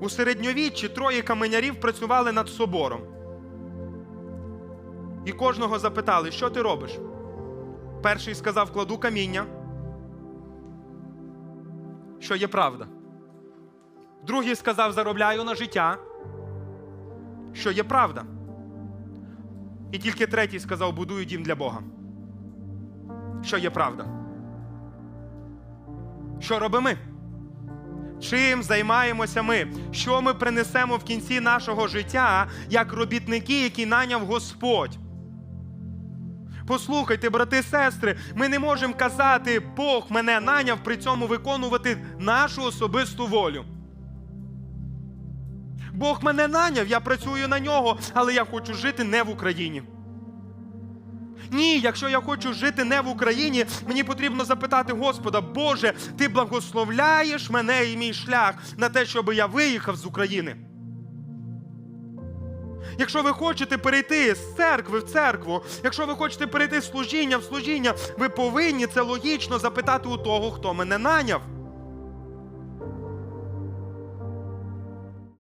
У середньовіччі троє каменярів працювали над собором. І кожного запитали, що ти робиш? Перший сказав, кладу каміння, що є правда. Другий сказав, заробляю на життя, що є правда. І тільки третій сказав, будую дім для Бога. Що є правда. Що робимо? Чим займаємося ми? Що ми принесемо в кінці нашого життя як робітники, які наняв Господь? Послухайте, брати і сестри, ми не можемо казати, Бог мене наняв при цьому виконувати нашу особисту волю. Бог мене наняв, я працюю на нього, але я хочу жити не в Україні. Ні, якщо я хочу жити не в Україні, мені потрібно запитати Господа, Боже, ти благословляєш мене і мій шлях на те, щоб я виїхав з України. Якщо ви хочете перейти з церкви в церкву, якщо ви хочете перейти з служіння в служіння, ви повинні це логічно запитати у того, хто мене наняв.